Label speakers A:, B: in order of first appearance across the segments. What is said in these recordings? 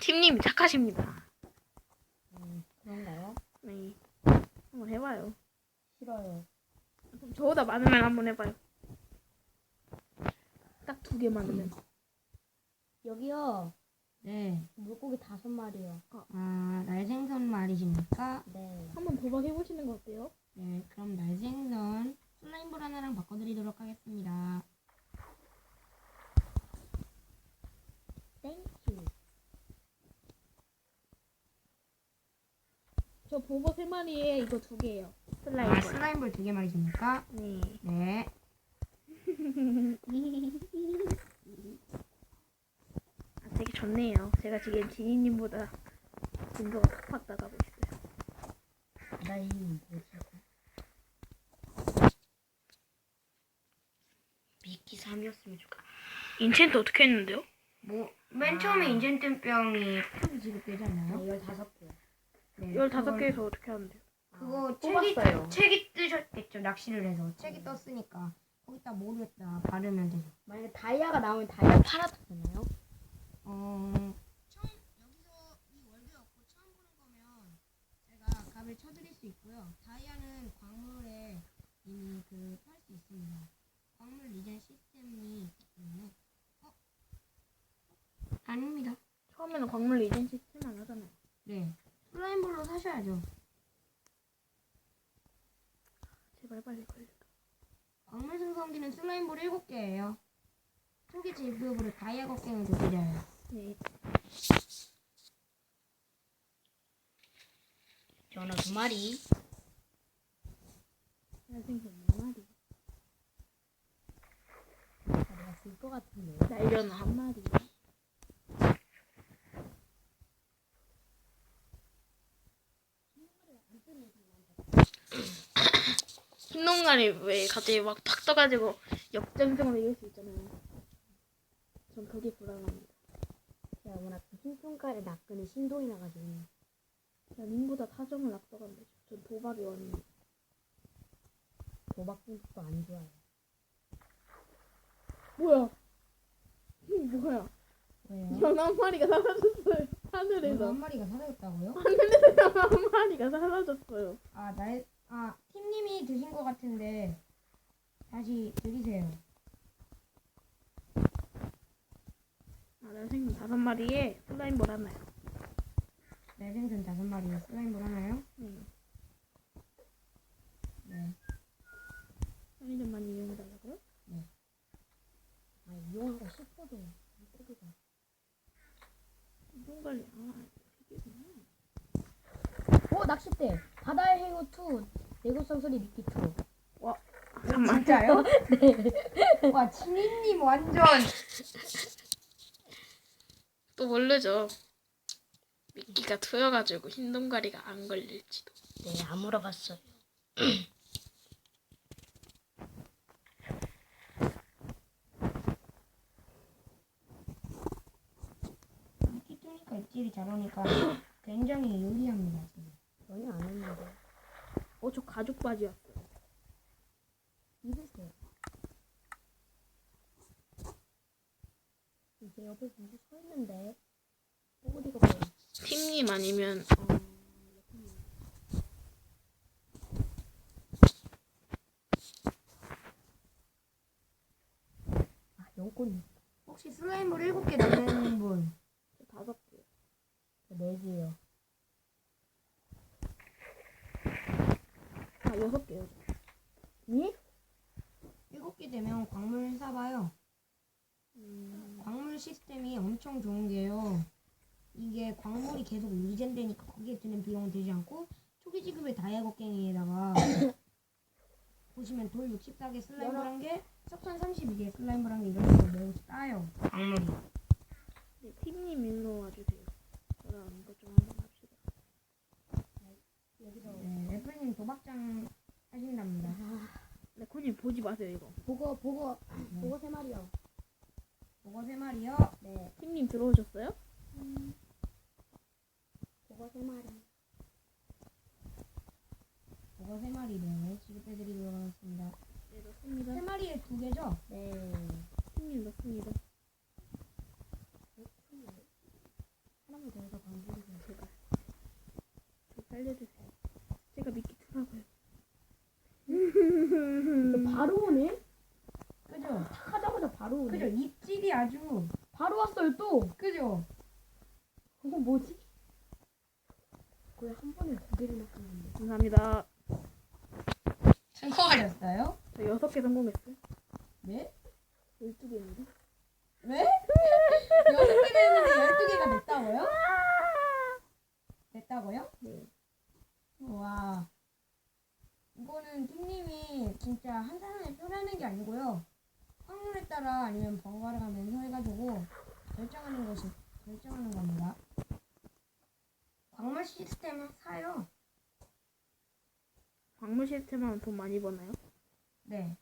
A: 팀님 착하십니다.
B: 음, 그런가요?
A: 네. 한번 해봐요.
B: 싫어요.
A: 그럼 저보다 많으면 한번 해봐요. 딱 두개 많으면.
B: 여기요.
C: 네.
B: 물고기 다섯 마리요.
C: 아, 날생선 말이십니까?
B: 네.
A: 한번 도박 해 보시는 거 어때요?
C: 네, 그럼 날생선 슬라임볼 하나랑 바꿔드리도록 하겠습니다.
B: 땡큐.
A: 저 보버 세 마리에 이거 두 개예요. 슬라임.
C: 아, 슬라임볼 두 개 말이십니까?
A: 네.
C: 네.
A: 아, 되게 좋네요. 제가 지금 지니님보다 진도가 팍팍 나가고 있어요.
B: 나이 뭐지?
C: 미끼 3이었으면 좋겠다.
A: 인챈트 어떻게 했는데요?
C: 뭐, 맨 처음에 인젠템병이 표기 지급되지
B: 네,
C: 않나요?
B: 열다섯 개.
C: 네.
A: 15개에서 어떻게 하는데요?
C: 그거
B: 아,
C: 책이,
B: 뽑았어요.
C: 책이 뜨셨겠죠, 낚시를 해서. 책이 떴으니까. 거기다 모르겠다. 바르면 되죠.
B: 만약에 다이아가 나오면 다이아 팔아도 되나요?
C: 어, 처음 여기서 이 월드 얻고 처음 보는 거면 제가 값을 쳐드릴 수 있고요. 다이아는 광물에 이미 그 팔 수 있습니다. 광물 리젠 시스템이 있기 때문에 어? 아닙니다.
A: 처음에는 광물 리젠 시스템 안 하잖아요.
C: 네, 사셔야죠.
A: 제발 빨리 걸려.
C: 광물 생성기는 슬라임볼 7개예요. 초기 제급으로 다이아 곡괭을 드려요.
A: 네.
B: 전어 두 마리.
A: 잘생긴 네 마리.
B: 아, 내가 질것 같은데.
A: 날려는 한 마리. 흰농간이 왜 갑자기 막 팍 떠가지고 역전승을 이길 수 있잖아요. 전 그게 불안합니다.
B: 제가 워낙 흰손가락에 낚으는 신동이 나가지고.
A: 난 님보다 타정을 앞서간다. 전 도박이 원입니다.
B: 도박 분석도 안 좋아요.
A: 뭐야? 이 뭐야?
C: 왜요?
A: 연한 마리가 사라졌어요. 하늘에서.
C: 한 마리가 사라졌다고요?
A: 하늘에서 한 마리가 사라졌어요.
C: 아, 날, 아, 팀님이 드신 것 같은데, 다시 드리세요.
A: 아, 날생긴 다섯 마리에 슬라임볼 하나요.
C: 날생선 다섯 마리에 슬라임볼 하나요?
A: 네.
C: 네.
A: 편의점만 이용해달라고요?
B: 아, 이용하고 싶어도.
A: 이동 관리 아 이게구나.
B: 오, 낚싯대. 바다의 해고 2. 내구성 소리 미끼 2.
A: 잠깐만.
C: 진짜요?
B: 네.
C: 와, 치니님 완전.
A: 또 모르죠. 미끼가 트여가지고 흰 동가리가 안 걸릴지도.
B: 네, 안 물어봤어요.
C: 이렇게 뜨니까 입질이 잘 오니까 굉장히 유리합니다, 지금.
B: 전혀 안 했는데.
A: 어 저 가죽 바지였어요.
B: 입으세요. 이제 옆에 누구 서 있는데. 어디가 뭐야?
A: 팀님 아니면 어,
B: 아, 용꼬리.
C: 혹시 슬라임볼 일곱 개 남는 분?
A: 저 다섯 개.
B: 네 개요.
A: 아 여섯 개요.
B: 니?
C: 일곱 개 되면 광물 사봐요.
A: 음,
C: 광물 시스템이 엄청 좋은 게요. 이게 광물이 계속 리젠되니까 거기에 드는 비용은 들지 않고 초기 지급의 다이아 곡괭이에다가 보시면 돌 64개 슬라임볼 한 개, 석탄 32개 슬라임볼 한개 이런 식으로 매우 싸요. 광물이.
A: 네, 팀님 일로 와주세요. 저랑 이것 좀 한번 보지 마세요 이거.
B: 보고 보고 보고 세 마리요.
C: 보고 세 마리요.
B: 네.
A: 팀님 들어오셨어요? 음.
B: 보고 세 마리.
C: 보고 세 마리네. 지급해드리도록 하겠습니다.
A: 네 넣습니다.
C: 세 마리에 두 개죠?
B: 네.
A: 팀님 넣습니다.
B: 하나만 더
A: 해서 방송이 제발. 좀 살려주세요.
B: 이거 바로 오네?
C: 그죠?
B: 착하자마자 바로 오네.
C: 그죠? 입질이 아주
B: 바로 왔어요 또.
C: 그죠?
B: 이거 뭐지? 거의 한 번에 두 개를 넣었는데.
A: 감사합니다.
C: 성공하셨어요?
A: 저 여섯 개 성공했어요.
C: 네?
A: 12개인데.
C: 왜? 여섯 개나 했는데 열두 개가 됐다고요? 됐다고요?
A: 네.
C: 와. 이거는 킹님이 진짜 한 사람에 표현하는 게 아니고요. 확률에 따라 아니면 번갈아 가면서 해가지고 결정하는 것이 결정하는 겁니다. 광물 시스템 사요.
A: 광물 시스템 하면 돈 많이 버나요?
C: 네.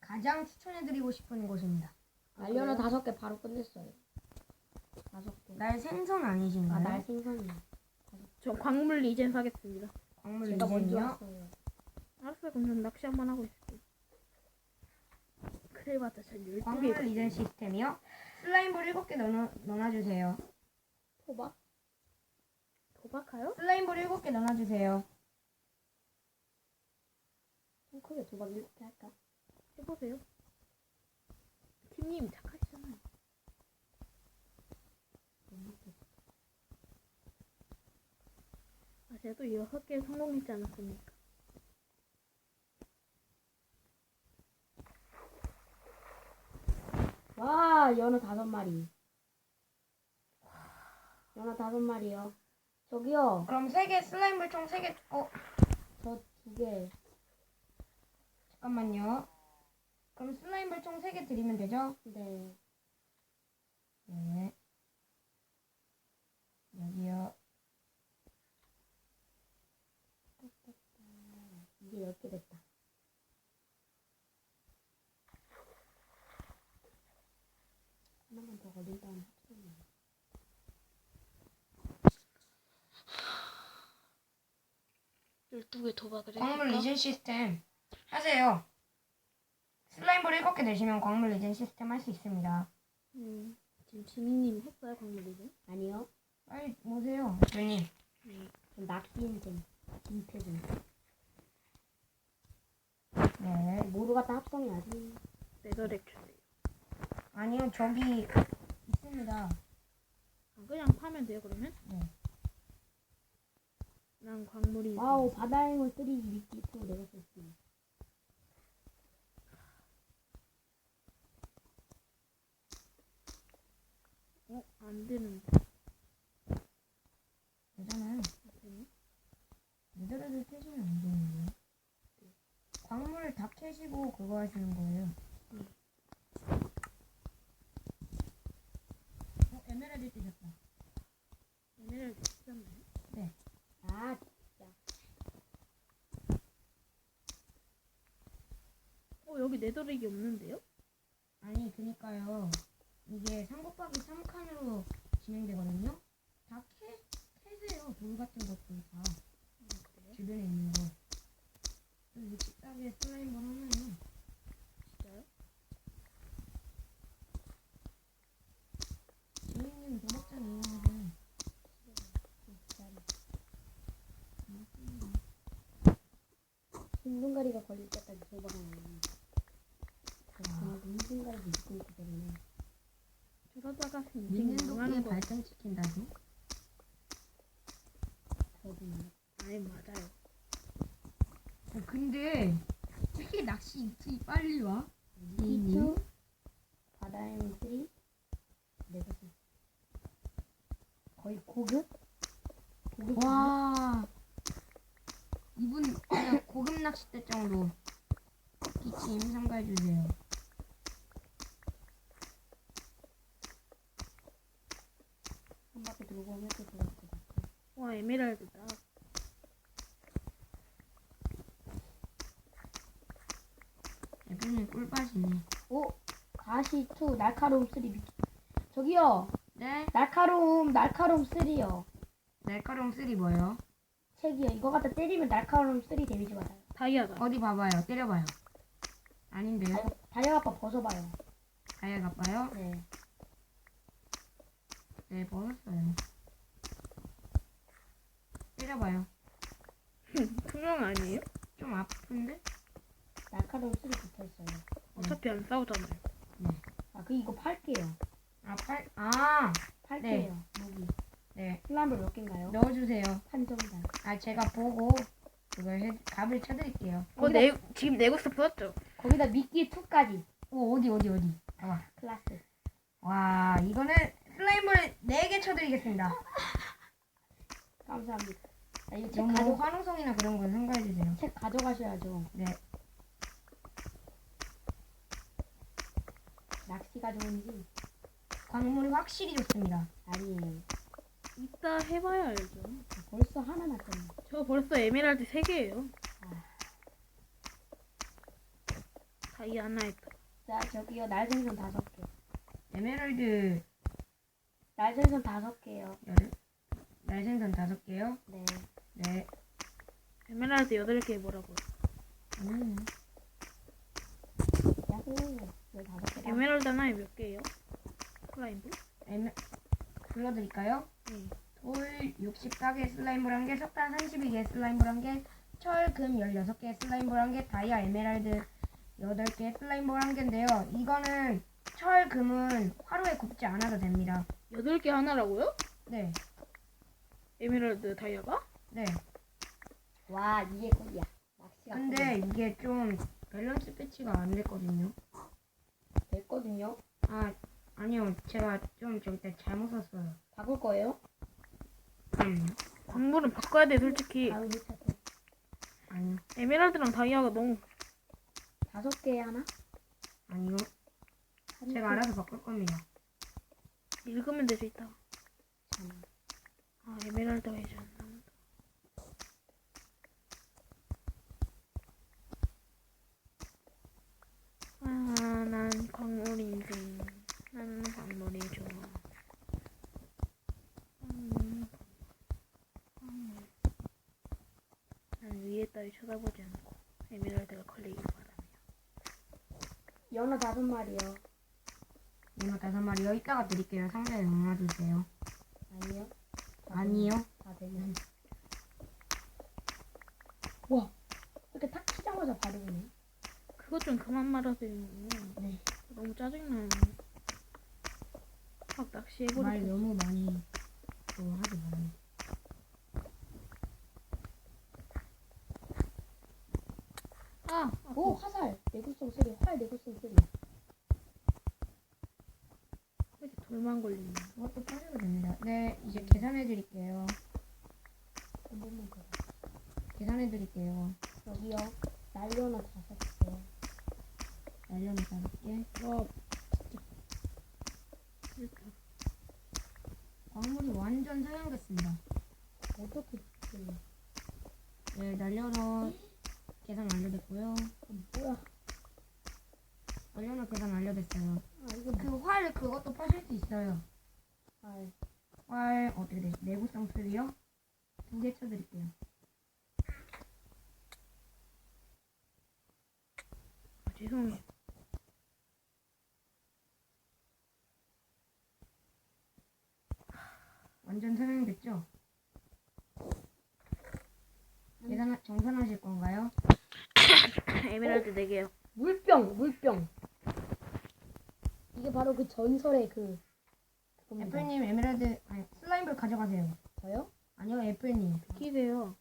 C: 가장 추천해드리고 싶은 곳입니다.
B: 알려나 다섯 개 바로 끝냈어요. 다섯 개.
C: 날 생선 아니신가요?
B: 아, 날 생선이야.
A: 저 광물 리젠 사겠습니다.
C: 광물
B: 제가 먼저
C: 리젠이요?
B: 왔어요.
A: 알았어요. 그럼 전 낚시 한번 하고 있을게요. 그래봤자 전 12개
C: 광물
A: 있거든요.
C: 시스템이요? 슬라임볼 7개 넣어, 넣어주세요.
B: 호박?
A: 도박하요?
C: 슬라임볼 7개 넣어주세요.
B: 좀 크게 도박 이렇게 할까?
A: 해보세요. 팀님 착하시잖아요. 아, 제가 또 여섯 개 성공했지 않았습니까?
B: 와, 연어 다섯 마리. 연어 다섯 마리요. 저기요,
C: 그럼 3개 슬라임볼 총 3개 어
B: 저 두 개.
C: 잠깐만요. 그럼 슬라임볼 총 3개 드리면 되죠?
B: 네.
C: 네. 여기요.
B: 이게 열 개 됐다. 다음에 돼.
A: 12개 도박을
C: 광물
A: 해볼까?
C: 리젠 시스템 하세요. 슬라임볼 7개 내시면 광물 리젠 시스템 할 수 있습니다.
A: 음, 지금 지민님 했어요, 광물 리젠?
B: 아니요.
C: 빨리 오세요. 주님.
A: 네.
B: 전 낚시인생. 김태준.
C: 네.
B: 모두 갖다 합성해야지.
A: 네더렉 주세요.
C: 아니요, 저기 있습니다.
A: 아, 그냥 파면 돼요, 그러면?
C: 네.
A: 난 광물이
B: 와우, 바다행운 3 미끼 2 내가 썼지.
A: 어? 안 되는데.
C: 되잖아요.
A: 되네?
C: 미드레드 캐시면 안 되는데요. 광물을 다 캐시고 그거 하시는 거예요. 어, 에메랄드 뜨셨다.
A: 에메랄드 쓰셨나요?
B: 아,
A: 어, 여기 네더렉이 없는데요?
C: 아니, 그니까요. 이게 3 곱하기 3칸으로 진행되거든요. 다 캐, 캐세요. 돌 같은 것들 다. 주변에 있는 거. 60답에 슬라임볼 하나요.
A: 진짜요?
C: 지민님 도박장 이용하세요.
B: 흰둥가리가 걸릴 때까지 도박하는 그만큼 흰둥가리도 믿고 있기 때문에.
A: 거
C: 발전시킨다죠.
B: 저도
A: 아니, 맞아요.
C: 어, 근데 되게 낚시 입지 빨리 와.
B: 2, 바다행운 3 내가 썼어. 거의 고급? 고급?
C: 와. 이분 그냥 고급 낚싯대 정도 기침 삼가해 주세요.
B: 오면 또 좋을 것 같아.
A: 와, 에메랄드다.
C: 대표님 꿀빠지네.
B: 오! 가시 2, 날카로움 3 미끼. 저기요!
C: 네.
B: 날카로움, 날카로움 3요.
C: 날카로움 3 뭐예요?
B: 책이요. 이거 갖다 때리면 날카로움 3 데미지 받아요.
A: 다이아다.
C: 어디 봐봐요. 때려봐요. 아닌데요?
B: 다이아, 아빠 벗어봐요.
C: 다이아 가봐요.
B: 네.
C: 네, 벗었어요. 때려봐요.
A: 수명 아니에요?
C: 좀 아픈데?
B: 날카로운 술이 붙어 있어요.
A: 어차피 안 싸우잖아요.
B: 아, 그 이거 팔게요.
C: 아, 팔, 아,
B: 팔게요. 무기.
C: 네.
B: 슬라임볼 몇 개인가요?
C: 넣어주세요.
B: 판정단.
C: 아, 제가 보고 그걸 해, 값을 쳐드릴게요.
A: 어, 네, 지금 네고스 풀었죠?
B: 거기다 미끼 2까지.
C: 오, 어디, 어디, 어디. 봐봐.
B: 클라스.
C: 와, 이거는 슬라임볼 4개 쳐드리겠습니다.
B: 감사합니다. 자, 이거 책,
C: 너무
B: 가져,
C: 화능성이나 그런 건 삼가해주세요.
B: 책 가져가셔야죠.
C: 네.
B: 낚시가 좋은지
C: 광물이 확실히 좋습니다.
B: 아니에요.
A: 이따 해봐야 알죠.
B: 벌써 하나 났잖아요.
A: 저 벌써 에메랄드 3개예요. 다이 하나 했다.
B: 자, 저기요. 날생선 다섯 개.
C: 에메랄드
B: 날생선 다섯 개요.
C: 열, 날생선 5개요.
B: 네.
C: 네.
A: 에메랄드 8개 뭐라고요?
C: 음.
B: 야호. 왜 다섯 개?
A: 에메랄드 하나에 몇 개예요? 클라임브?
C: 에메, 불러드릴까요?
A: 네.
C: 돌 64개 슬라임볼 1개, 석탄 32개 슬라임볼 1개, 철, 금 16개 슬라임볼 1개, 다이아, 에메랄드 8개 슬라임볼 1개인데요. 이거는 철, 금은 하루에 굽지 않아도 됩니다.
A: 8개 하나라고요?
C: 네,
A: 에메랄드 다이아가?
C: 네.
B: 와, 이게 꿀이야. 낚시가
C: 근데 이게 좀 밸런스 배치가 안 됐거든요.
B: 꿀이야. 됐거든요.
C: 아, 아니요. 제가 좀 저기 때 잘못 썼어요.
B: 바꿀 거예요?
C: 음,
A: 광물은 바꿔야 돼 솔직히.
B: 다음 차트.
C: 아니요.
A: 에메랄드랑 다이아가 너무
B: 다섯 개 하나?
C: 아니요.
B: 한
C: 제가
B: 개?
C: 알아서 바꿀 겁니다.
A: 읽으면 될 수 있다.
B: 참.
A: 아 에메랄드가 이제 안 나온다. 아 난 광물 인생. 나는 광물이 좋아. 난 위에 따위 쳐다보지 않고 에메랄드가 걸리길 바라며.
B: 연어 다섯 마리요.
C: 이모 다섯 마리요. 이따가 드릴게요. 상자에 넣어주세요.
B: 아니요. 다
C: 아니요.
B: 다 되면. 와, 이렇게 탁 치자마자 바로 오네.
A: 그것 좀 그만 말하세요.
B: 네.
A: 너무 짜증나요.
C: 막말
A: 낚시해버리고.
C: 너무 많이 또 하지 마요.
A: 아,
B: 오, 화살. 내구성 쓰리. 활 내구성 쓰리.
A: 왜 이렇게 돌만 걸리냐.
C: 그것도 빠져도 됩니다. 네, 이제 계산해 드릴게요.
B: 한 번만 더.
C: 계산해 드릴게요.
B: 여기요. 날려나 다섯 개.
C: 날려면 다섯 개.
A: 와, 진짜.
C: 광물이 완전 사용됐습니다.
B: 어떻게 됐어요?
C: 네, 날려서 계산 완료됐고요.
B: 뭐야?
C: 날려서 계산 완료됐어요.
B: 아, 이거
C: 그 활 그것도 파실 수 있어요.
B: 아,
C: 활 어떻게 되지? 내구성 쓰리요? 두 개 쳐드릴게요.
A: 죄송해요.
C: 완전 사용됐죠? 계산 정산하실 건가요?
A: 에메랄드 4개요.
B: 물병, 물병. 이게 바로 그 전설의 그 그겁니다.
C: 애플님 에메랄드 아니 슬라임볼 가져가세요.
B: 저요?
C: 아니요 애플님.
A: 끼세요.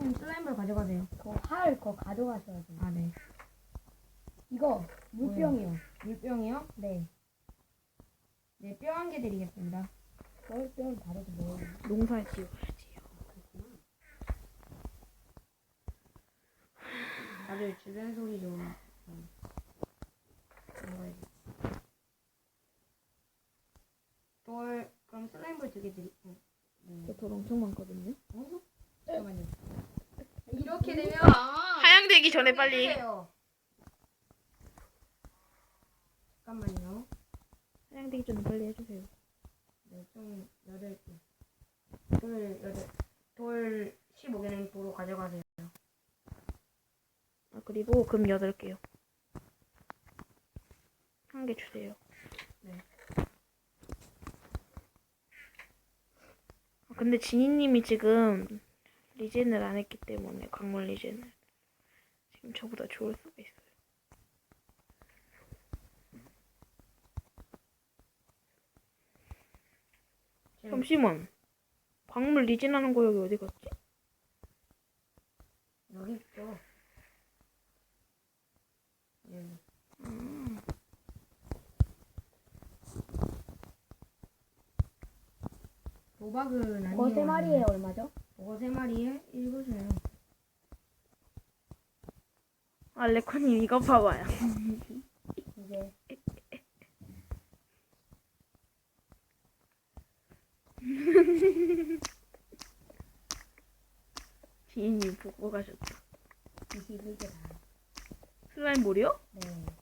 B: 네.
C: 애플님 슬라임볼 가져가세요.
B: 활 그거 가져가셔야 돼요.
C: 아 네.
B: 이거 물병이요.
C: 물병이요?
B: 네.
C: 네, 뼈 한 개 드리겠습니다.
B: 물병 다르지 뭐예요?
A: 농사 지어야지요.
C: 다들 주변 소리 좀. 음. 돌, 그럼 슬라임볼 두 개 드릴게요. 네.
A: 저돌 엄청 많거든요.
C: 어? 잠깐만요. 이렇게 되면
A: 하향되기 전에 빨리.
C: 해주세요. 잠깐만요.
A: 하향되기 전에 빨리 해주세요.
C: 네, 좀 여덟 개. 돌 여덟. 돌 15개는 도로 가져가세요.
A: 아, 그리고 금 8개요. 한 개 주세요.
C: 네.
A: 아, 근데 지니님이 지금 리젠을 안 했기 때문에 광물 리젠을 지금 저보다 좋을 수가 있어요. 잠시만. 광물 리젠하는 거 여기 어디 갔지?
B: 여기 있죠. 여기.
A: 음.
C: 도박은 아니에요.
B: 그거 세 마리에 얼마죠?
C: 그거 세 마리에 읽으세요.
A: 아 레코님 이거 봐봐요.
B: 이게
A: 지인이 보고 가셨다.
B: 21개다.
A: 슬라임 볼이요?
B: 네.